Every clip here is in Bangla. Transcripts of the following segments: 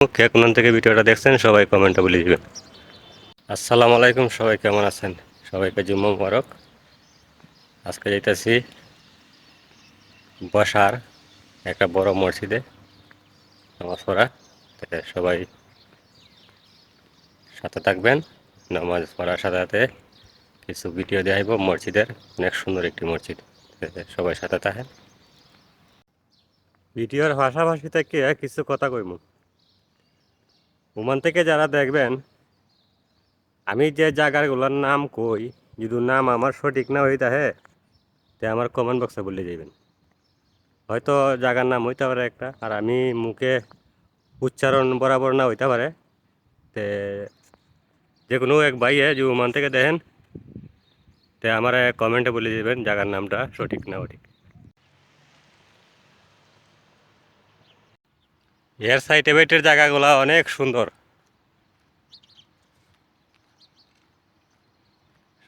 কে কোন থেকে ভিডিওটা দেখছেন, সবাই কমেন্টে বলে দিবেন। আসসালামু আলাইকুম, সবাই কেমন আছেন? সবাইকে জুম্মা মুবারক। আজকে যাইতেছি বসার, একটা বড় মসজিদে নামাজ পড়া সবাই সাথে থাকবেন, নামাজ পড়ার সাথে সাথে কিছু ভিডিও দেখাইব মসজিদের। অনেক সুন্দর একটি মসজিদ। সবাই সাথে থাকেন। ভিডিওর ভাষাভাষি থেকে কিছু কথা কইমু। ওমান থেকে যারা দেখবেন, আমি যে জায়গাগুলোর নাম কই, যদি নাম আমার সঠিক না হইতে হে, তে আমার কমেন্ট বক্সে বলে যাবেন হয়তো জায়গার নাম হইতে পারে একটা, আর আমি মুখে উচ্চারণ বরাবর না হইতে পারে, তে যে কোনো এক ভাইয়ে যে ওমান থেকে দেখেন, তে আমার কমেন্টে বলে দেবেন জায়গার নামটা সঠিক না সঠিক। এর সাইডে বেটের জায়গাগুলো অনেক সুন্দর।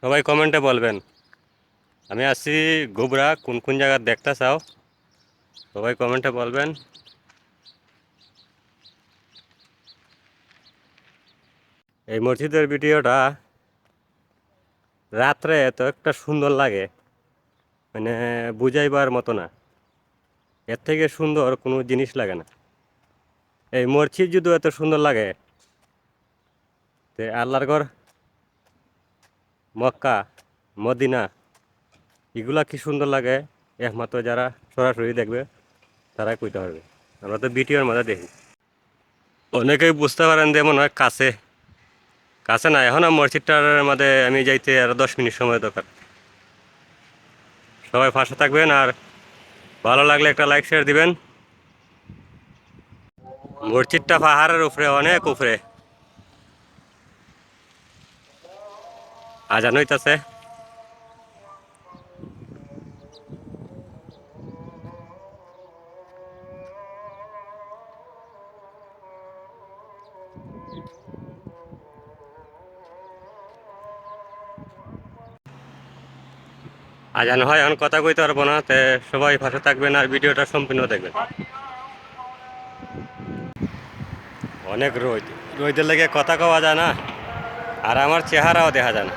সবাই কমেন্টে বলবেন, আমি আছি গোবরা, কোন কোন জায়গা দেখতে চাও? সবাই কমেন্টে বলবেন। এই মসজিদের ভিডিওটা রাত্রে এত একটা সুন্দর লাগে মানে বুঝাইবার মতো না। এর থেকে সুন্দর কোনো জিনিস লাগে না। এই মসজিদ যদি এত সুন্দর লাগে। তে আল্লাহর ঘর, মক্কা, মদিনা, এগুলা কি সুন্দর লাগে? একমাত্র যারা সরাসরি দেখবে, তারাই কইতে পারবে। আমরা তো বিটিওর মধ্যে দেখি। অনেকেই বুঝতে পারেন যে মনে হয় কাছে। কাছে না, এখন মসজিদটার মধ্যে আমি যাইতে আরও দশ মিনিট সময় দরকার। সবাই ফাঁসে থাকবেন আর ভালো লাগলে একটা লাইক শেয়ার দিবেন। মসজিদটা পাহাড়ের উপরে, অনেক উপরে। আজান হইতাছে। আজান হয়, এখন কথা কইতে পারব না, তে সবাই পাশে থাকবেন আর ভিডিওটা সম্পূর্ণ দেখবেন। অনেক রোদ। রোদের লেগে কথা কওয়া যায় না আর আমার চেহারাও দেখা যায় না।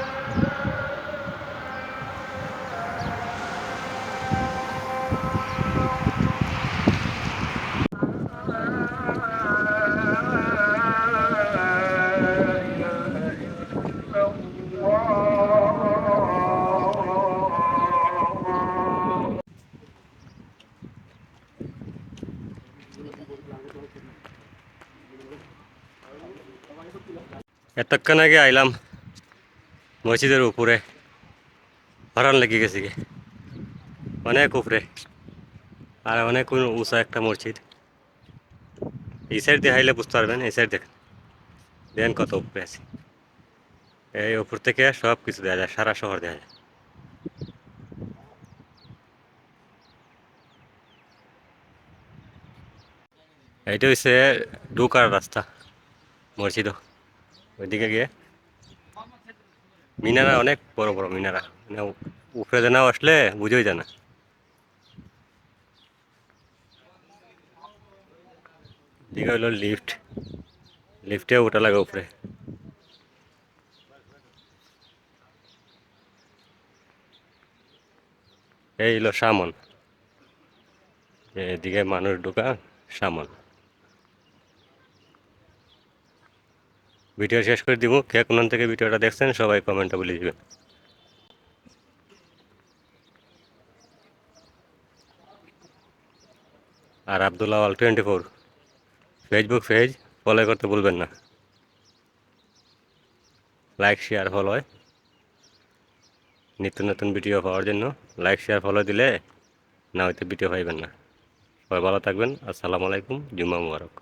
এতক্ষণ আগে আইলাম মসজিদের উপরে। হরান লেগে গেছে গে। অনেক উপরে। আর অনেক উঁচা একটা মসজিদ। এই সাইড দিয়ে হাইলে বুঝতে পারবেন, এই সাইড দেখেন। দেখেন কত উপরে আছে। এই উপর থেকে সব কিছু দেখা যায়, সারা শহর দেখা যায়। এইটা হচ্ছে ঢুকার রাস্তা মসজিদও ওইদিকে গিয়ে মিনারা অনেক বড় বড় মিনারা মানে উপরে যে না আসলে বুঝেই যায় না। দিকে হলো লিফট। লিফটে ওটা লাগে উপরে এই হলো সামন। এদিকে মানুষ ঢোকা সামন। ভিডিও শেষ করে দিব। কে কোন থেকে ভিডিওটা দেখছেন, সবাই কমেন্টে বলে দিবেন। আর Abdullah all twenty four. Facebook page follow করতে ভুলবেন না। লাইক শেয়ার ফলো নিত্য নতুন ভিডিও পাওয়ার জন্য লাইক শেয়ার ফলো দিলে না হয়তো ভিডিও পাইবেন না। সবাই ভালো থাকবেন। আসসালামু আলাইকুম। জুম্মা মুবারক।